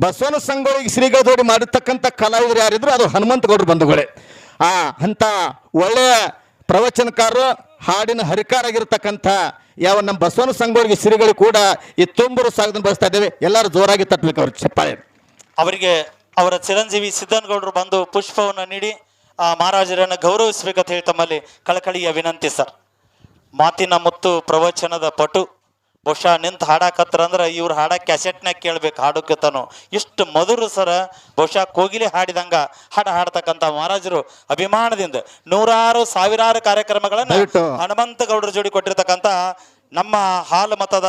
Speaker 2: ಬಸವನ ಸಂಘಗಳಿಗೆ ಶ್ರೀಗಳ ಜೋಡಿ ಮಾಡಿರ್ತಕ್ಕಂಥ ಕಲಾವಿದರು ಯಾರಿದ್ರು ಅದು ಹನುಮಂತ ಗೌಡರು ಬಂಧುಗಳೇ. ಆ ಅಂತ ಒಳ್ಳೆಯ ಪ್ರವಚನಕಾರರು, ಹಾಡಿನ ಹರಿಕಾರಾಗಿರ್ತಕ್ಕಂಥ ಯಾವ ನಮ್ಮ ಬಸವನ ಸಂಘಗಳಿಗೆ ಶ್ರೀಗಳು ಕೂಡ ಈ ತುಂಬರು ಸಾಗದನ್ನು ಬಳಸ್ತಾ ಇದ್ದೇವೆ. ಎಲ್ಲರೂ ಜೋರಾಗಿ ತಟ್ಟಬೇಕು ಅವ್ರಿಗೆ ಚಪ್ಪಾಳೆ.
Speaker 1: ಅವರಿಗೆ ಅವರ ಚಿರಂಜೀವಿ ಸಿದ್ದನಗೌಡರು ಬಂದು ಪುಷ್ಪವನ್ನು ನೀಡಿ, ಆ ಮಹಾರಾಜರನ್ನು ಗೌರವಿಸಬೇಕಂತ ಹೇಳಿ ತಮ್ಮಲ್ಲಿ ಕಳಕಳಿಯ ವಿನಂತಿ ಸರ್. ಮಾತಿನ ಮುತ್ತು ಪ್ರವಚನದ ಪಟು ಬಹುಶಃ ನಿಂತು ಹಾಡಾಕತ್ರ ಅಂದ್ರೆ ಇವ್ರು ಹಾಡ ಕ್ಯಾಸೆಟ್ನಾಗ ಕೇಳ್ಬೇಕು ಹಾಡೋಕತ್ತಾನು ಇಷ್ಟು ಮಧುರ ಸರ ಬಹುಶಃ ಕೋಗಿಲೆ ಹಾಡಿದಂಗ ಹಾಡ ಹಾಡ್ತಕ್ಕಂಥ ಮಹಾರಾಜರು ಅಭಿಮಾನದಿಂದ ನೂರಾರು ಸಾವಿರಾರು ಕಾರ್ಯಕ್ರಮಗಳನ್ನು. ಹನುಮಂತ ಗೌಡರ ಜೋಡಿ ಕೊಟ್ಟಿರ್ತಕ್ಕಂಥ ನಮ್ಮ ಹಾಲು ಮತದ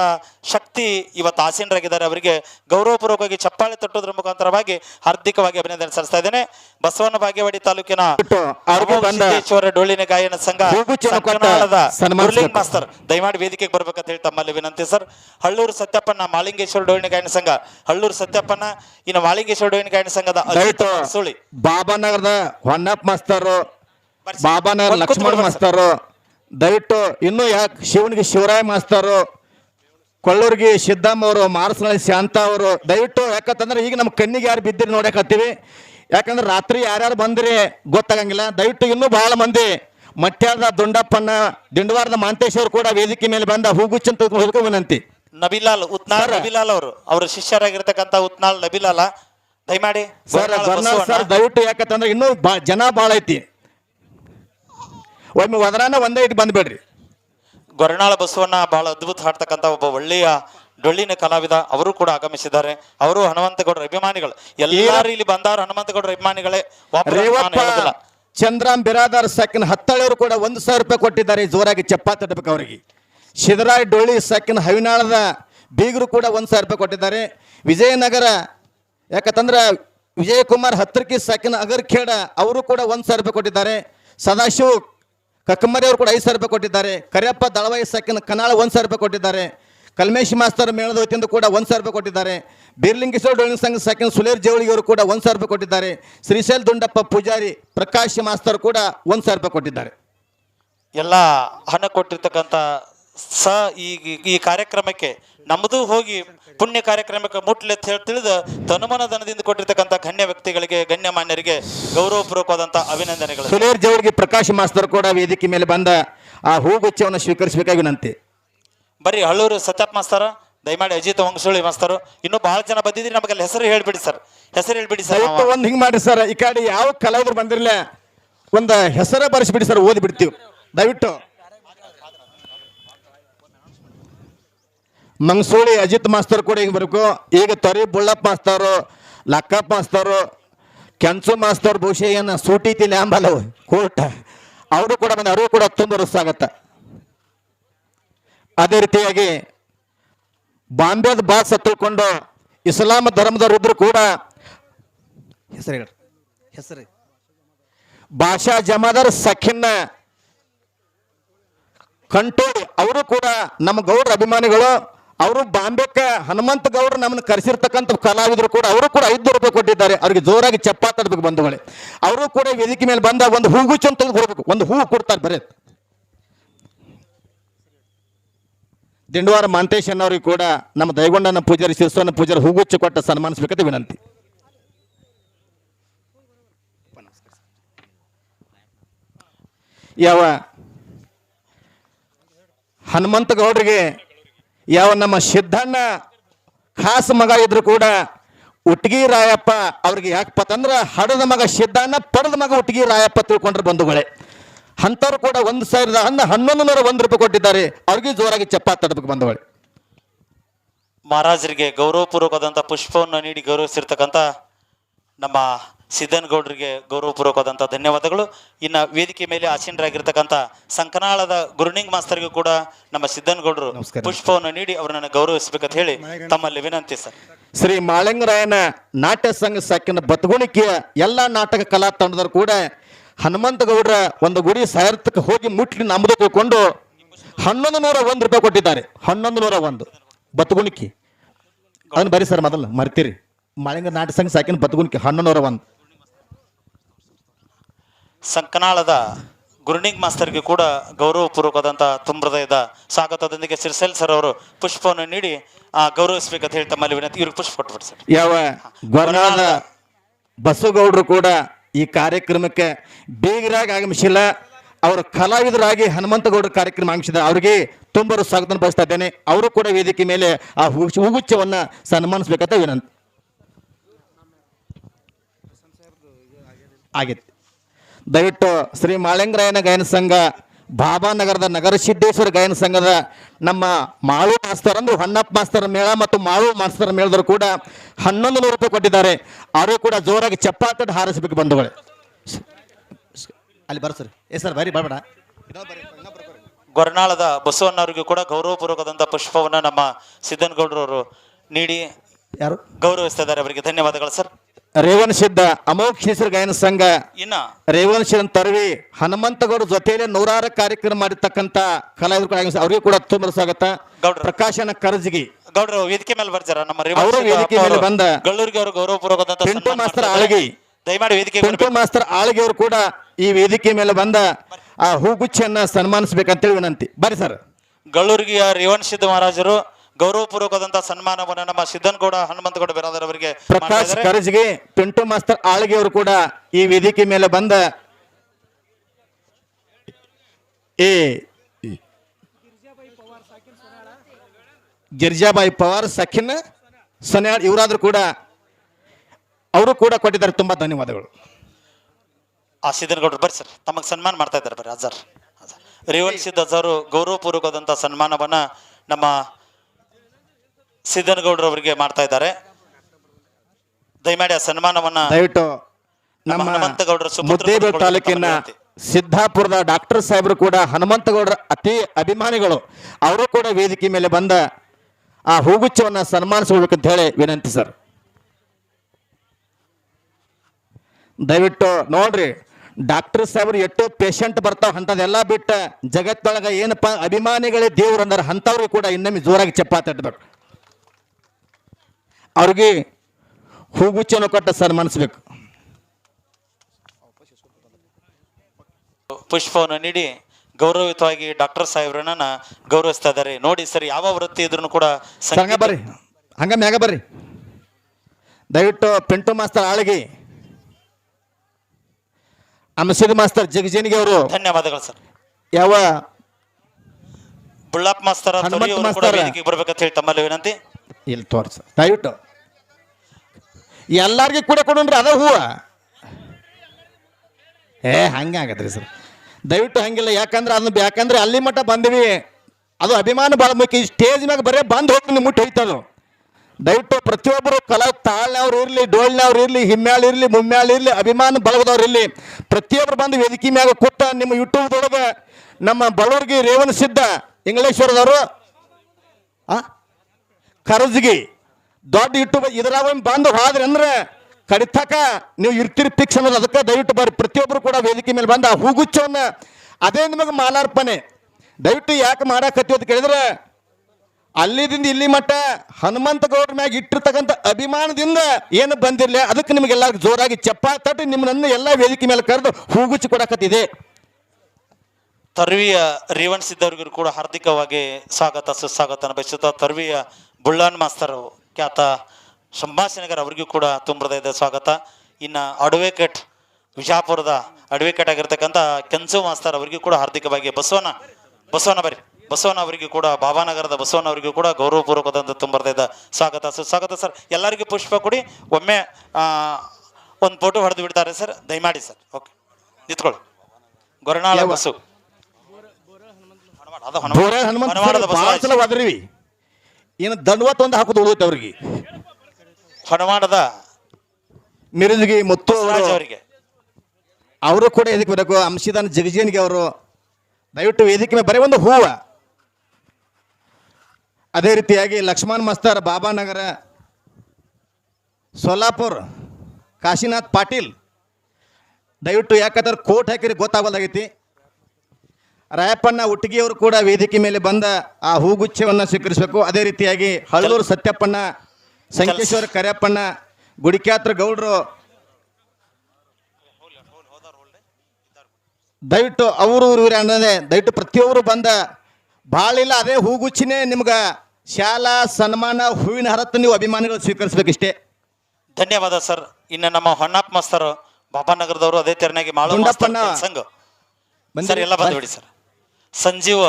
Speaker 1: ಶಕ್ತಿ ಇವತ್ತು ಆಸೀನರಾಗಿದ್ದಾರೆ. ಅವರಿಗೆ ಗೌರವಪೂರ್ವಕವಾಗಿ ಚಪ್ಪಾಳೆ ತಟ್ಟೋದ್ರ ಮುಖಾಂತರವಾಗಿ ಹಾರ್ದಿಕವಾಗಿ ಅಭಿನಂದನೆ ಸಲ್ಲಿಸ್ತಾ ಇದ್ದೇನೆ. ಬಸವನ ಬಾಗೇವಾಡಿ ತಾಲೂಕಿನ ಡೋಳಿನ ಡೊಳ್ಳಿನ ಗಾಯನ ಸಂಘ
Speaker 2: ಹೂಗುಚ್ಛನ ಕೊಟ್ಟ
Speaker 1: ಸಂಕನಾಳದ
Speaker 2: ಸನ್ಮಾನಿಸ್ಬೇಕು.
Speaker 1: ಮುರಳಿಂಗ್ ಮಾಸ್ತರ್ ದಯಮಾಡಿ ವೇದಿಕೆಗೆ ಬರ್ಬೇಕಂತ ಹೇಳಿ ತಮ್ಮಲ್ಲಿ ವಿನಂತಿ ಸರ್. ಹಳ್ಳೂರು ಸತ್ಯಪ್ಪನ ಮಾಲಿಂಗೇಶ್ವರ ಡೊಳ್ಳಿನ ಗಾಯನ ಸಂಘ ಹಳ್ಳೂರು ಸತ್ಯಪ್ಪನ ಇನ್ನು ಮಾಲಿಂಗೇಶ್ವರ ಡೊಳ್ಳಿನ ಗಾಯನ ಸಂಘದ ಸುಳಿ.
Speaker 2: ಬಾಬಾನಗರದ ಹೊನ್ನಪ್ಪ ಮಾಸ್ತರು. ಬಾಬಾನಗರ ಲಕ್ಷ್ಮಣ ಮಾಸ್ತರು ದಯವಿಟ್ಟು ಇನ್ನೂ ಯಾಕೆ ಶಿವನಿಗೆ ಶಿವರಾಯ ಮಾಸ್ತರು ಕೊಳ್ಳೂರಿಗೆ ಸಿದ್ದಮ್ಮ ಅವರು ಮಾರಸನಹಳ್ಳಿ ಶಾಂತ ಅವರು ದಯವಿಟ್ಟು ಯಾಕಂತಂದ್ರೆ ಈಗ ನಮ್ಮ ಕಣ್ಣಿಗೆ ಯಾರು ಬಿದ್ದಿರಿ ನೋಡಕತ್ತೀವಿ ಯಾಕಂದ್ರೆ ರಾತ್ರಿ ಯಾರ್ಯಾರು ಬಂದಿರಿ ಗೊತ್ತಾಗಂಗಿಲ್ಲ. ದಯವಿಟ್ಟು ಇನ್ನೂ ಬಹಳ ಮಂದಿ ಮಟ್ಯಾದ ದುಂಡಪ್ಪನ ದಿಂಡವಾರದ ಮಾಂತೇಶ್ವರ್ ಕೂಡ ವೇದಿಕೆ ಮೇಲೆ ಬಂದ ಹೂಗುಚ್ಚನ್ ತೆಗೆದುಕೊಂಡು ವಿನಂತಿ.
Speaker 1: ನಬಿಲಾಲ್ ಉತ್ನಾಳ್. ನಬಿಲಾಲ್ ಅವರು. ಅವರ ಶಿಷ್ಯರಾಗಿರ್ತಕ್ಕಂಥ ಉತ್ನಾಳ್ ನಬಿಲಾಲ. ದಯಮಾಡಿ
Speaker 2: ಸರ್ ದಯವಿಟ್ಟು ಯಾಕಂತಂದ್ರೆ ಇನ್ನೂ ಜನ ಭಾಳ ಐತಿ. ಒಮ್ಮೆ ಒದರಾನ ಒಂದೇ ಇಟ್ಟು ಬಂದ್ಬೇಡ್ರಿ.
Speaker 1: ಗೊರನಾಳ ಬಸವಣ್ಣ ಬಹಳ ಅದ್ಭುತ ಹಾಡ್ತಕ್ಕಂಥ ಒಬ್ಬ ಒಳ್ಳೆಯ ಡೊಳ್ಳಿನ ಕಲಾವಿದ ಅವರು ಕೂಡ ಆಗಮಿಸಿದ್ದಾರೆ. ಅವರು ಹನುಮಂತಗೌಡರ ಅಭಿಮಾನಿಗಳು. ಎಲ್ಲರೂ ಇಲ್ಲಿ ಬಂದವರು ಹನುಮಂತಗೌಡರ ಅಭಿಮಾನಿಗಳೇ.
Speaker 2: ಚಂದ್ರಾಮ್ ಬಿರಾದಾರ್ ಸಕಿನ ಹತ್ತಳೆಯವರು ಕೂಡ ಒಂದು ಸಾವಿರ ರೂಪಾಯಿ ಕೊಟ್ಟಿದ್ದಾರೆ ಜೋರಾಗಿ ಚಪ್ಪಾತ್ ತಟ್ಟಬೇಕು ಅವರಿಗೆ. ಶಿದರಾಯ್ ಡೊಳ್ಳಿ ಸಕ್ಕಿನ ಹವಿನಾಳದ ಬೀಗರು ಕೂಡ ಒಂದು ಸಾವಿರ ರೂಪಾಯಿ ಕೊಟ್ಟಿದ್ದಾರೆ. ವಿಜಯನಗರ ಯಾಕಂತಂದ್ರೆ ವಿಜಯಕುಮಾರ್ ಹತ್ತಿರಕಿ ಸಕ್ಕಿನ ಅಗರ್ಖೇಡ ಅವರು ಕೂಡ ಒಂದು ಸಾವಿರ ರೂಪಾಯಿ ಕೊಟ್ಟಿದ್ದಾರೆ. ಸದಾಶಿವ್ ಕಕ್ಕಮರಿ ಅವರು ಕೂಡ ಐದು ಸಾವಿರ ರೂಪಾಯಿ ಕೊಟ್ಟಿದ್ದಾರೆ. ಕರಿಯಪ್ಪ ದಳವಾಯಿ ಸಕಿನ ಕನಾಳ ಒಂದು ಸಾವಿರ ರೂಪಾಯಿ ಕೊಟ್ಟಿದ್ದಾರೆ. ಕಲ್ಮೇಶ್ ಮಾಸ್ತರ್ ಮೇಳದ ವತಿಯಿಂದ ಕೂಡ ಒಂದು ಸಾವಿರ ರೂಪಾಯಿ ಕೊಟ್ಟಿದ್ದಾರೆ. ಬೀರ್ಲಿಂಗೇಶ್ವರ ಡೊಳ್ಳಿನ ಸಂಘ ಸಾಕಿನ ಸುಲೇರ್ ಜೇವಳಿಯವರು ಕೂಡ ಒಂದು ಸಾವಿರ ರೂಪಾಯಿ ಕೊಟ್ಟಿದ್ದಾರೆ. ಶ್ರೀಶೈಲ್ ದುಂಡಪ್ಪ ಪೂಜಾರಿ ಪ್ರಕಾಶ್ ಮಾಸ್ತರ್ ಕೂಡ ಒಂದು ಸಾವಿರ ರೂಪಾಯಿ ಕೊಟ್ಟಿದ್ದಾರೆ.
Speaker 1: ಎಲ್ಲ ಹಣ ಕೊಟ್ಟಿರ್ತಕ್ಕಂಥ ಸ ಈ ಈ ಕಾರ್ಯಕ್ರಮಕ್ಕೆ ನಮ್ಮದು ಹೋಗಿ ಪುಣ್ಯ ಕಾರ್ಯಕ್ರಮಕ್ಕೆ ಮುಟ್ಲಿ ಅಂತ ಹೇಳಿ ತಿಳಿದು ತನುಮನ ದನದಿಂದ ಕೊಟ್ಟಿರ್ತಕ್ಕಂಥ ಗಣ್ಯ ವ್ಯಕ್ತಿಗಳಿಗೆ ಗಣ್ಯಮಾನ್ಯರಿಗೆ ಗೌರವಪೂರ್ವಕವಾದಂಥ ಅಭಿನಂದನೆಗಳು.
Speaker 2: ಸುನೀರ್ ಜವರಿಗೆ ಪ್ರಕಾಶ್ ಮಾಸ್ತರ್ ಕೂಡ ವೇದಿಕೆ ಮೇಲೆ ಬಂದ ಆ ಹೂಗುಚ್ಛವನ್ನು ಸ್ವೀಕರಿಸಬೇಕಾಗಿ ವಿನಂತಿ.
Speaker 1: ಬರೀ ಹಳ್ಳೂರು ಸತ್ಯಪ್ಪ ಮಾಸ್ತರ ದಯಮಾಡಿ ಅಜಿತ್ ವಂಗಸುಳಿ ಮಾಸ್ತರು ಇನ್ನೂ ಬಹಳ ಜನ ಬಂದಿದ್ರಿ ನಮಗೆ ಅಲ್ಲಿ ಹೆಸರು ಹೇಳ್ಬಿಡಿ ಸರ್ ಹೆಸರು ಹೇಳ್ಬಿಡಿ ಸರ್
Speaker 2: ಒಂದು ಹಿಂಗೆ ಮಾಡಿ ಸರ್ ಈ ಕಡೆ ಯಾವ ಕಲಾವಿದ್ರು ಬಂದಿರಲಿಲ್ಲ ಒಂದು ಹೆಸರೇ ಬರೆಸಿಬಿಡಿ ಸರ್ ಓದಿ ಬಿಡ್ತೀವಿ ದಯವಿಟ್ಟು. ಮಂಗಸೂಳಿ ಅಜಿತ್ ಮಾಸ್ತರ್ ಕೂಡ ಹಿಂಗೆ ಬರಬೇಕು ಈಗ ತೊರಿ Bullappa master, Lakkappa master, Kenchu master ಬಹುಶಃ ಏನು ಸೂಟಿತಿ ಲ್ಯಾಂಬಲ್ಲ ಕೋರ್ಟ್. ಅವರು ಕೂಡ ಬಂದು ಅವರು ಕೂಡ ತುಂಬ ರಸ್ಸಾಗತ್ತ ಅದೇ ರೀತಿಯಾಗಿ ಬಾಂಬೆದ ಬಾಸ್ ಹತ್ತಿಕೊಂಡು ಇಸ್ಲಾಂ ಧರ್ಮದವರಿದ್ರು ಕೂಡ ಹೆಸರು ಹೆಸರು. ಭಾಷಾ ಜಮಾದಾರ್ ಸಖಿನ್ನ ಕಂಟೋಡಿ, ಅವರು ಕೂಡ ನಮ್ಮ ಗೌಡ್ರ ಅಭಿಮಾನಿಗಳು ಅವರು ಬಾಂಬೆಕ್ಕೆ ಹನುಮಂತ ಗೌಡ್ರು ನಮ್ಮನ್ನು ಕರೆಸಿರ್ತಕ್ಕಂಥ ಕಲಾವಿದರು ಕೂಡ, ಅವರು ಕೂಡ ಐದುನೂರು ರೂಪಾಯಿ ಕೊಟ್ಟಿದ್ದಾರೆ. ಅವ್ರಿಗೆ ಜೋರಾಗಿ ಚಪ್ಪಾ ತಡಬೇಕು ಬಂಧುಗಳೇ. ಅವರು ಕೂಡ ವೇದಿಕೆ ಮೇಲೆ ಬಂದ ಒಂದು ಹೂಗುಚ್ಚನ್ನು ತೆಗೆದು ಕೊಡಬೇಕು. ಒಂದು ಹೂ ಕೊಡ್ತಾರೆ ಬರೀ. ದಿಂಡವಾರ ಮಾಂತೇಶ್ ಅನ್ನೋರಿಗೆ ಕೂಡ ನಮ್ಮ ದೈಗೊಂಡನ ಪೂಜಾರಿ ಶಿರಸೋನ ಪೂಜಾರಿ ಹೂಗುಚ್ಚು ಕೊಟ್ಟ ಸನ್ಮಾನಿಸಬೇಕಂತ ವಿನಂತಿ. ಯಾವ ಹನುಮಂತ ಗೌಡ್ರಿಗೆ ಯಾವ ನಮ್ಮ ಸಿದ್ದಣ್ಣ ಖಾಸ್ ಮಗ ಇದ್ರು ಕೂಡ ಉಟ್ಗಿ ರಾಯಪ್ಪ ಅವ್ರಿಗೆ ಯಾಕಪ್ಪ ಅಂದ್ರೆ ಹಡದ ಮಗ ಸಿದ್ದಣ್ಣ ಪಡದ ಮಗ ಉಟ್ಗಿ ರಾಯಪ್ಪ ತಿಳ್ಕೊಂಡ್ರೆ ಬಂಧುಗಳೇ. ಅಂಥವ್ರು ಕೂಡ ಒಂದು ಸಾವಿರದ ಹನ್ನ ಹನ್ನೊಂದು ನೂರ ಒಂದು ರೂಪಾಯಿ ಕೊಟ್ಟಿದ್ದಾರೆ. ಅವ್ರಿಗೆ ಜೋರಾಗಿ ಚಪ್ಪಾತ್ ತಡಬೇಕು ಬಂಧುಗಳೇ.
Speaker 1: ಮಹಾರಾಜರಿಗೆ ಗೌರವಪೂರ್ವಕವಾದಂಥ ಪುಷ್ಪವನ್ನು ನೀಡಿ ಗೌರವಿಸಿರ್ತಕ್ಕಂಥ ನಮ್ಮ ಸಿದ್ದನಗೌಡರಿಗೆ ಗೌರವಪೂರ್ವಕವಾದಂಥ ಧನ್ಯವಾದಗಳು. ಇನ್ನು ವೇದಿಕೆ ಮೇಲೆ ಆಸೀನರಾಗಿರ್ತಕ್ಕಂಥ ಸಂಕನಾಳದ ಗುರುನಿಂಗ್ ಮಾಸ್ತರ್ಗೂ ಕೂಡ ನಮ್ಮ ಸಿದ್ದನಗೌಡರು. ಪುಷ್ಪವನ್ನು ನೀಡಿ ಅವರನ್ನು ಗೌರವಿಸಬೇಕಂತ ಹೇಳಿ ತಮ್ಮಲ್ಲಿ ವಿನಂತಿ ಸರ್.
Speaker 2: ಶ್ರೀ ಮಾಳಿಂಗರಾಯನ ನಾಟ್ಯ ಸಂಘ ಸಾಕಿನ ಬತ್ಗುಣಿಕೆಯ ಎಲ್ಲ ನಾಟಕ ಕಲಾ ತಂಡದವರು ಕೂಡ ಹನುಮಂತ ಗೌಡ್ರ ಒಂದು ಗುಡಿ ಸಾರ್ಥಕ ಹೋಗಿ ಮುಟ್ಲಿ ನಮ್ಮದು ತಿಳ್ಕೊಂಡು ಹನ್ನೊಂದು ನೂರ ಒಂದು ರೂಪಾಯಿ ಕೊಟ್ಟಿದ್ದಾರೆ. ಹನ್ನೊಂದು ನೂರ ಒಂದು ಬತ್ಗುಣಿಕೆ ಅದನ್ನು ಬರೀ ಸರ್ ಮೊದಲು ಮರ್ತೀರಿ. ಮಾಳಿಂಗ ನಾಟ್ಯ ಸಂಘ ಸಾಕಿನ ಬತ್ಗುಣಿಕೆ ಹನ್ನೊಂದು ನೂರ ಒಂದು.
Speaker 1: ಸಂಕನಾಳದ ಗುರುಣಿಂಗ್ ಮಾಸ್ತರ್ಗೆ ಕೂಡ ಗೌರವಪೂರ್ವಕವಾದಂಥ ತುಂಬೃದಯದ ಸ್ವಾಗತದೊಂದಿಗೆ ಸಿರ್ಸೆಲ್ ಸರ್ ಅವರು ಪುಷ್ಪವನ್ನು ನೀಡಿ ಆ, ಗೌರವಿಸಬೇಕಂತ ಹೇಳಿ ತಮ್ಮಲ್ಲಿ ವಿನಂತಿ. ಇವ್ರಿಗೆ ಪುಷ್ಪ ಕೊಟ್ಬಿಡಿ ಸರ್.
Speaker 2: ಯಾವ ಗೌರವ ಬಸವಗೌಡರು ಕೂಡ ಈ ಕಾರ್ಯಕ್ರಮಕ್ಕೆ ಬೀಗರಾಗಿ ಆಗಮಿಸಿಲ್ಲ. ಅವರು ಕಲಾವಿದರಾಗಿ ಹನುಮಂತಗೌಡರ ಕಾರ್ಯಕ್ರಮ ಆಗಮಿಸಿದ ಅವರಿಗೆ ತುಂಬರು ಸ್ವಾಗತ ಬಯಸ್ತಾ ಇದ್ದೇನೆ. ಅವರು ಕೂಡ ವೇದಿಕೆ ಮೇಲೆ ಆ ಹೂಗುಚ್ಛವನ್ನು ಸನ್ಮಾನಿಸಬೇಕಂತ ವಿನಂತಿ. ಆಗೈತಿ ದಯವಿಟ್ಟು ಶ್ರೀ ಮಾಳಿಂಗರಾಯನ ಗಾಯನ ಸಂಘ ಬಾಬಾನಗರದ ನಗರ ಸಿದ್ದೇಶ್ವರ ಗಾಯನ ಸಂಘದ ನಮ್ಮ ಮಾಳು ಮಾಸ್ತರ್ ಅಂದ್ರೆ ಹೊನ್ನಪ್ಪ ಮಾಸ್ತರ್ ಮೇಳ ಮತ್ತು ಮಾಳು ಮಾಸ್ತರ್ ಮೇಳದವರು ಕೂಡ ಹನ್ನೊಂದು ನೂರು ರೂಪಾಯಿ ಕೊಟ್ಟಿದ್ದಾರೆ. ಅವರು ಕೂಡ ಜೋರಾಗಿ ಚಪ್ಪಾಟ ಹಾರಿಸಬೇಕು ಬಂಧುಗಳೇ. ಅಲ್ಲಿ ಬರ ಸರ್. ಏ ಸರ್ ಬರಿ ಬರಬೇಡ.
Speaker 1: ಗೊರನಾಳದ ಬಸವಣ್ಣವರಿಗೂ ಕೂಡ ಗೌರವಪೂರ್ವಕದಂತ ಪುಷ್ಪವನ್ನು ನಮ್ಮ ಸಿದ್ದನಗೌಡರವರು ನೀಡಿ
Speaker 2: ಯಾರು?
Speaker 1: ಗೌರವಿಸ್ತಾ ಇದ್ದಾರೆ. ಅವರಿಗೆ ಧನ್ಯವಾದಗಳು ಸರ್.
Speaker 2: ರೇವಣ ಸಿದ್ಧ ಅಮೋಘ ಗಾಯನ ಸಂಘ
Speaker 1: ಇನ್ನ
Speaker 2: ರೇವಣ ತರವಿ ಹನುಮಂತಗೌಡ ಜೊತೆಯಲ್ಲಿ ನೂರಾರು ಕಾರ್ಯಕ್ರಮ ಮಾಡಿರ್ತಕ್ಕಂಥ ಕಲಾವಿದರು ಕೂಡ ಅವರಿಗೂ ಕೂಡ ತುಂಬ ಸ್ವಾಗತ
Speaker 1: ಗೌಡ್ರು.
Speaker 2: ಪ್ರಕಾಶನ ಕರ್ಜಿಗಿ.
Speaker 1: ಗೌಡ್ರು ವೇದಿಕೆ ಮೇಲೆ ಬರ್ತಾರ? ನಮ್ಮ
Speaker 2: ಅವರು ವೇದಿಕೆ ಮೇಲೆ ಬಂದ
Speaker 1: ಗಳ್ಳೂರಿಗೆ ಅವರು ಗೌರವಪೂರ್ವಕ
Speaker 2: ಪಿಂಟು
Speaker 1: ಆಳಗಿ
Speaker 2: ಮಾಸ್ತರ್ ಆಳ್ಗಿ.
Speaker 1: ದಯಮಾಡಿ ವೇದಿಕೆ
Speaker 2: ಪಿಂಟು ಮಾಸ್ತರ್ ಆಳಗಿ ಅವರು ಕೂಡ ಈ ವೇದಿಕೆ ಮೇಲೆ ಬಂದ ಆ ಹೂಗುಚ್ಛನ್ನ ಸನ್ಮಾನಿಸಬೇಕಂತೇಳಿ ವಿನಂತಿ. ಬರ್ರಿ ಸರ್.
Speaker 1: ಗಳ್ಳೂರಿಗೆ ರೇವಣ್ ಸಿದ್ಧ ಮಹಾರಾಜರು ಗೌರವಪೂರ್ವಕವಾದಂಥ ಸನ್ಮಾನವನ್ನು ನಮ್ಮ ಸಿದ್ದನಗೌಡ ಹನುಮಂತಗೌಡ ಬಿರಾದರ್ ಅವರಿಗೆ
Speaker 2: ಪ್ರಕಾಶ್ ಕರಜ್ಗೆ ಪಿಂಟು ಮಾಸ್ತರ್ ಆಳ್ಗೆ ಅವರು ಕೂಡ ಈ ವೇದಿಕೆ ಮೇಲೆ ಬಂದ ಏ ಗಿರ್ಜಾಬಾಯಿ ಪವಾರ್ ಸಖಿನ್ ಸನ್ಯಾಳ್ ಇವರಾದ್ರೂ ಕೂಡ ಅವರು ಕೂಡ ಕೊಟ್ಟಿದ್ದಾರೆ ತುಂಬಾ ಧನ್ಯವಾದಗಳು.
Speaker 1: ಆ ಸಿದ್ದನಗೌಡರು ಬರ್ರಿ ಸರ್ ತಮಗೆ ಸನ್ಮಾನ ಮಾಡ್ತಾ ಇದ್ದಾರೆ ಬರ್ರಿ ಅಜರ್ ರೇವಣ್ ಸಿದ್ದ ಅಜಾರು ಗೌರವಪೂರ್ವಕವಾದಂತಹ ಸನ್ಮಾನವನ್ನ ನಮ್ಮ ಸಿದ್ದನಗೌಡರವರಿಗೆ ಮಾಡ್ತಾ ಇದ್ದಾರೆ. ದಯಮಾಡಿ ಆ ಸನ್ಮಾನವನ್ನ
Speaker 2: ದಯವಿಟ್ಟು
Speaker 1: ನಮ್ಮ ಹನುಮಂತಗೌಡರ ಸುಪುತ್ರ
Speaker 2: ತಾಲೂಕಿನ ಸಿದ್ದಾಪುರದ ಡಾಕ್ಟರ್ ಸಾಹೇಬರು ಕೂಡ ಹನುಮಂತಗೌಡರ ಅತಿ ಅಭಿಮಾನಿಗಳು. ಅವರು ಕೂಡ ವೇದಿಕೆ ಮೇಲೆ ಬಂದ ಆ ಹೂಗುಚ್ಛವನ್ನ ಸನ್ಮಾನಿಸಬೇಕಂತ ಹೇಳಿ ವಿನಂತಿ ಸರ್. ದಯವಿಟ್ಟು ನೋಡ್ರಿ ಡಾಕ್ಟರ್ ಸಾಹೇಬ್ರು ಎಷ್ಟು ಪೇಷಂಟ್ ಬರ್ತಾವ ಅಂಥದ್ದೆಲ್ಲ ಬಿಟ್ಟು ಜಗತ್ತೊಳಗ ಏನಪ್ಪ ಅಭಿಮಾನಿಗಳೇ ದೇವ್ರು ಅಂದ್ರೆ ಅಂಥವ್ರಿಗೆ ಕೂಡ ಇನ್ನೊಮ್ಮೆ ಜೋರಾಗಿ ಚಪ್ಪಾತಿ ತಟ್ಟಬೇಕು ಅವ್ರಿಗೆ ಹೂಗುಚ್ಚನ್ನು ಕೊಟ್ಟು ಸನ್ಮಾನಿಸ್ಬೇಕು
Speaker 1: ಪುಷ್ಪವನ್ನು ನೀಡಿ ಗೌರವಯುತವಾಗಿ ಡಾಕ್ಟರ್ ಸಾಹೇಬ್ರನ್ನ ಗೌರವಿಸ್ತಾ ಇದ್ದಾರೆ. ನೋಡಿ ಸರ್ ಯಾವ ವೃತ್ತಿ ಇದ್ರು ಕೂಡ
Speaker 2: ಬರ್ರಿ. ಹಂಗ ಮ್ಯಾಗ ಬರ್ರಿ. ದಯವಿಟ್ಟು ಪಿಂಟು ಮಾಸ್ತರ್ ಆಳ್ಗಿ ಅಮಸಿದ ಮಾಸ್ತರ್ ಜಗಜೀನಿಗೆ ಅವರು
Speaker 1: ಧನ್ಯವಾದಗಳು ಸರ್.
Speaker 2: ಯಾವ
Speaker 1: ಬುಳ್ಳಾಪ್ ಮಾಸ್ತರ್ ಬರ್ಬೇಕಂತ ಹೇಳಿ ತಮ್ಮಲ್ಲಿ ವಿನಂತಿ.
Speaker 2: ಇಲ್ಲಿ ತೋರ್ಸ. ದಯವಿಟ್ಟು. ಎಲ್ಲಾರ್ಗಿ ಕೂಡ ಕೊಡೋಣ್ರಿ, ಅದ ಹೂವ. ಏ, ಹಂಗೆ ಆಗತ್ರಿ ಸರ್. ದಯವಿಟ್ಟು ಹಂಗಿಲ್ಲ, ಯಾಕಂದ್ರೆ ಅದನ್ನ ಯಾಕಂದ್ರೆ ಅಲ್ಲಿ ಮಟ್ಟ ಬಂದಿವಿ. ಅದು ಅಭಿಮಾನ ಭಾಳ ಮುಖ್ಯ. ಈ ಸ್ಟೇಜ್ ಮ್ಯಾಗ ಬರೇ ಬಂದು ಹೋಗಿ ಮುಟ್ಟಿ ಹೋಯ್ತದು. ದಯವಿಟ್ಟು ಪ್ರತಿಯೊಬ್ಬರು ಕಲಾ, ತಾಳ್ನವ್ರು ಇರಲಿ, ಡೋಳ್ನವ್ರು ಇರಲಿ, ಹಿಮ್ಮ್ಯಾಳ ಇರಲಿ, ಮುಮ್ಮ್ಯಾಳ ಇರಲಿ, ಅಭಿಮಾನ ಬಳಗದವ್ರು ಇರಲಿ. ಪ್ರತಿಯೊಬ್ಬರು ಬಂದು ವೇದಿಕೆ ಮ್ಯಾಗ ಕೊಟ್ಟ ನಿಮ್ಮ ಯೂಟ್ಯೂಬ್ದೊಳಗೆ ನಮ್ಮ ಬಳ್ಳೂರ್ಗಿ ರೇವಣ ಸಿದ್ಧ ಇಂಗ್ಲೇಶ್ವರದವರು. ಆ? ಕರಜ್ಗಿ ದೊಡ್ಡ ಇಟ್ಟು ಇದ್ರಾಗ ಬಂದು ಹೋದ್ರೆ ಅಂದ್ರೆ ಕಡಿತಕ ನೀವು ಇರ್ತೀರಿ ಪಿಕ್ಸ್ ಅನ್ನೋದು. ಅದಕ್ಕೆ ದಯವಿಟ್ಟು ಬರ್ರಿ. ಪ್ರತಿಯೊಬ್ಬರು ಕೂಡ ವೇದಿಕೆ ಮೇಲೆ ಬಂದ ಆ ಅದೇ ನಿಮಗೆ ಮಾಲಾರ್ಪಣೆ. ದಯವಿಟ್ಟು ಯಾಕೆ ಮಾಡಾಕತ್ತೀವಿ ಅಂತ ಕೇಳಿದ್ರೆ ಅಲ್ಲಿದಿಂದ ಇಲ್ಲಿ ಮಟ್ಟ ಹನುಮಂತ ಗೌಡ್ರ ಮ್ಯಾಗ ಇಟ್ಟಿರ್ತಕ್ಕಂಥ ಅಭಿಮಾನದಿಂದ ಏನು ಬಂದಿರಲಿ, ಅದಕ್ಕೆ ನಿಮಗೆಲ್ಲ ಜೋರಾಗಿ ಚಪ್ಪ ತಟ್ಟಿ ನಿಮ್ಮನ್ನ ಎಲ್ಲ ವೇದಿಕೆ ಮೇಲೆ ಕರೆದು ಹೂಗುಚ್ಚಿ ಕೊಡಕತ್ತಿದೆ.
Speaker 1: ತರ್ವಿಯ ರೇವಣ್ ಸಿದ್ದವ್ರಿಗೂ ಕೂಡ ಹಾರ್ದಿಕವಾಗಿ ಸ್ವಾಗತ, ಸುಸ್ವಾಗತ ಬಯಸುತ್ತಾ ತರ್ವಿಯ ಬುಳ್ಳಾನ್ ಮಾಸ್ತರ್ ಖ್ಯಾತ ಶಂಭಾಸಿನಗರ್ ಅವರಿಗೂ ಕೂಡ ತುಂಬೃದಯದ ಸ್ವಾಗತ. ಇನ್ನು ಅಡ್ವೊಕೇಟ್ ವಿಜಾಪುರದ ಅಡ್ವೊಕೇಟ್ ಆಗಿರ್ತಕ್ಕಂಥ ಕೆಂಚು ಮಾಸ್ತರ್ ಅವರಿಗೂ ಕೂಡ ಹಾರ್ದಿಕವಾಗಿ ಬಸವನ ಬಸವನ ಬರಿ ಬಸವನ ಅವರಿಗೂ ಕೂಡ ಬಾಬಾನಗರದ ಬಸವನ ಅವರಿಗೂ ಕೂಡ ಗೌರವಪೂರ್ವಕದಂತ ತುಂಬ ಹೃದಯದ ಸ್ವಾಗತ. ಸುಸ್ವಾಗತ ಸರ್. ಎಲ್ಲರಿಗೂ ಪುಷ್ಪ ಕೊಡಿ. ಒಮ್ಮೆ ಒಂದು ಫೋಟೋ ಹೊಡೆದು ಬಿಡ್ತಾರೆ ಸರ್. ದಯಮಾಡಿ ಸರ್. ಓಕೆ. ನಿಂತ್ಕೊಳ್ಳಿ. ಗೊರನಾಳ? ಬಸ್ಸು ಹೊನವಾಡ, ಅದು
Speaker 2: ಇನ್ನು ದಂಡವ ಒಂದು ಹಾಕೋದು ಉಳಿದೈತೆ ಅವ್ರಿಗೆ.
Speaker 1: ಹೊಡವಾಡದ
Speaker 2: ಮಿರಜಿಗೆ ಮುತ್ತು ಅವರು
Speaker 1: ಅವರಿಗೆ.
Speaker 2: ಅವರು ಕೂಡ ಎದಕ್ಕೆ ಬರಬೇಕು? ಅಂಶಿದಾನ ಜಗಜೀನ್ಗೆ ಅವರು ದಯವಿಟ್ಟು ವೇದಿಕೆ ಮೇಲೆ ಬರೀ ಒಂದು ಹೂವ. ಅದೇ ರೀತಿಯಾಗಿ ಲಕ್ಷ್ಮಣ್ ಮಸ್ತಾರ್ ಬಾಬಾನಗರ ಸೋಲಾಪುರ್ ಕಾಶಿನಾಥ್ ಪಾಟೀಲ್. ದಯವಿಟ್ಟು ಯಾಕಂದ್ರೆ ಕೋಟ್ ಹಾಕಿರಿ ಗೊತ್ತಾಗೋದಾಗೈತಿ. ರಾಯಪ್ಪಣ್ಣ ಉಟ್ಟಿಗೆಯವರು ಕೂಡ ವೇದಿಕೆ ಮೇಲೆ ಬಂದ ಆ ಹೂಗುಚ್ಛವನ್ನು ಸ್ವೀಕರಿಸಬೇಕು ಅದೇ ರೀತಿಯಾಗಿ ಹಳ್ಳೂರು ಸತ್ಯಪ್ಪಣ್ಣ ಸಂಕೇಶ್ವರ ಕರ್ಯಪ್ಪಣ್ಣ ಗುಡಿಕ್ಯಾತ್ರ ಗೌಡ್ರು ದಯವಿಟ್ಟು ಅವರು ಇವರು ಅನ್ನೋದೇ ದಯವಿಟ್ಟು ಪ್ರತಿಯೊಬ್ಬರು ಬಂದ ಬಾಳಿಲ್ಲ ಇಲ್ಲ ಅದೇ ಹೂಗುಚ್ಚಿನೇ ನಿಮ್ಗೆ ಶಾಲಾ ಸನ್ಮಾನ ಹೂವಿನ ಹರತ್ತು ನೀವು ಅಭಿಮಾನಿಗಳು ಸ್ವೀಕರಿಸಬೇಕಿಷ್ಟೇ
Speaker 1: ಧನ್ಯವಾದ ಸರ್ ಇನ್ನು ನಮ್ಮ ಹೊನ್ನಪ್ಪ ಮಸ್ತರ್ ಬಾಬಾನಗರದವರು ಅದೇ ತೆರನಾಗಿ ಮಾಳು. ಸಂಘ? ಸರ್ ಎಲ್ಲ ಬಂದ್ಬಿಡಿ ಸರ್ ಸಂಜೀವ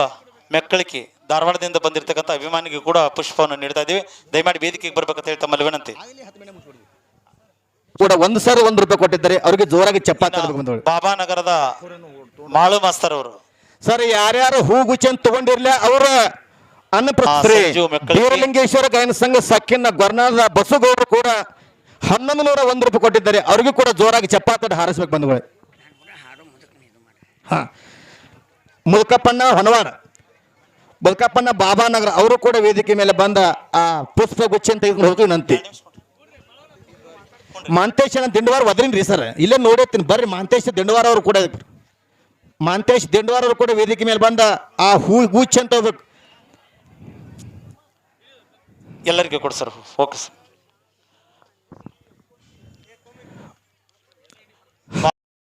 Speaker 1: ಮೆಕ್ಕಳಿಕೆ ಧಾರವಾಡದಿಂದ ಬಂದಿರತಕ್ಕಂಥ ಅಭಿಮಾನಿಗೆ ಕೂಡ ಪುಷ್ಪವನ್ನು ನೀಡ್ತಾ ಇದ್ದೀವಿ. ದಯಮಾಡಿ ವೇದಿಕೆಗೆ ಬರ್ಬೇಕಂತ ಹೇಳಿ ತಮ್ಮಲ್ಲಿ ವಿನಂತಿ.
Speaker 2: ಕೂಡ ಒಂದು ಸಾವಿರ ಒಂದು ರೂಪಾಯಿ ಕೊಟ್ಟಿದ್ದಾರೆ. ಅವರಿಗೆ ಜೋರಾಗಿ ಚಪ್ಪಾಳೆ ಬಾಬಾ ನಗರದ
Speaker 1: ಬಾಬಾನಗರದ ಮಾಳು ಮಾಸ್ತರ್ ಅವರು.
Speaker 2: ಸರ್ ಯಾರ್ಯಾರು ಹೂಗುಚ್ಚಿ ಅಂತ ತಗೊಂಡಿರ್ಲಿ ಅವರ ಅನ್ನಪ್ರಸ್ತ್ರಿ ವೀರಲಿಂಗೇಶ್ವರ. ಗಾಯನ ಸಂಘ ಸಕ್ಕಿನ ಗೊರ್ನಾದ ಬಸುಗೌಡರು ಕೂಡ ಹನ್ನೊಂದು ನೂರ ಒಂದು ರೂಪಾಯಿ ಕೊಟ್ಟಿದ್ದಾರೆ. ಅವ್ರಿಗೂ ಕೂಡ ಜೋರಾಗಿ ಚಪ್ಪಾತಡ ಹಾರಿಸ್ಬೇಕು ಬಂಧುಗಳೇ. ಹಾ. ಮುಲ್ಕಪ್ಪಣ್ಣ ಹೊನವಾಡ, ಮುಲ್ಕಪ್ಪಣ್ಣ ಬಾಬಾನಗರ ಅವರು ಕೂಡ ವೇದಿಕೆ ಮೇಲೆ ಬಂದ ಆ ಪುಷ್ಪ ಗುಚ್ಛನ್ ತೆಗೆದುಕೊಂಡು ಹೋಗಿ ವಿನಂತಿ ಮಾಂತೇಶನ ದಿಂಡವಾರ ಒದ್ರಿನ್ರಿ ಸರ್? ಇಲ್ಲೇ ನೋಡಿರ್ತೀನಿ ಬರ್ರಿ. ಮಾಂತೇಶ್ ದಿಂಡವಾರ ಅವರು ಕೂಡ. ಮಾಂತೇಶ್ ದಿಂಡವಾರ ಅವರು ಕೂಡ ವೇದಿಕೆ ಮೇಲೆ ಬಂದ ಆ ಹೂ ಗುಚ್ಛ ಅಂತ ಹೋಗ್ಬೇಕು
Speaker 1: ಎಲ್ಲರಿಗೂ ಕೊಡಿ ಸರ್ ಫೋಕಸ್